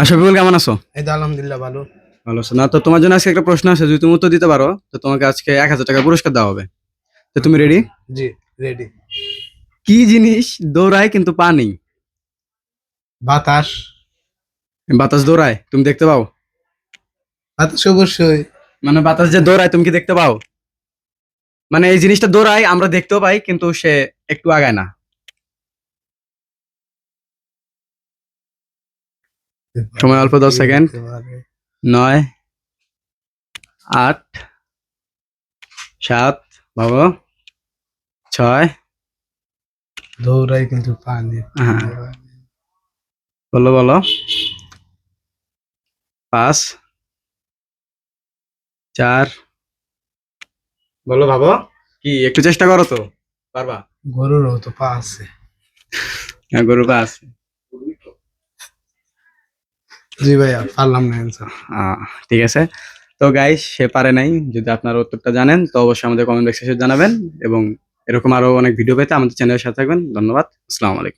আর শফিকুল কেমন আছো? এই তো আলহামদুলিল্লাহ ভালো। ভালো আছো। না তো তোমার জন্য আজকে একটা প্রশ্ন আছে যদি তুমি উত্তর দিতে পারো তো তোমাকে আজকে এক হাজার টাকা পুরস্কার দেওয়া হবে। তো তুমি রেডি জি রেডি কি জিনিস দৌড়ায় কিন্তু পা নেই? বাতাস। বাতাস দৌড়ায় তুমি দেখতে পাও? বাতাস অবশ্যই। মানে বাতাস যে দৌড়ায় তুমি কি দেখতে পাও? মানে এই জিনিসটা দৌড়ায় আমরা দেখতেও পাই কিন্তু সে একটু আগায় না। সময় অল্প দশ সেকেন্ড। নয় আট সাত বাবা ছয়। দৌড়াই কিন্তু পানি। হ্যাঁ। বলো বলো। পাঁচ চার। বলো ভাবো কি একটু চেষ্টা করো তো। পারবা? গরুরও তো পা আছে। হ্যাঁ গরু পা আছে। জি ভাইয়া, পারলাম না ঠিক আছে। তো গাইস সে পারে নাই। যদি আপনারা উত্তরটা জানেন, তো অবশ্যই আমাদের কমেন্ট বক্সে জানাবেন এবং এরকম আরও অনেক ভিডিও পেতে আমাদের চ্যানেলের সাথে থাকবেন। ধন্যবাদ। আসসালামু আলাইকুম।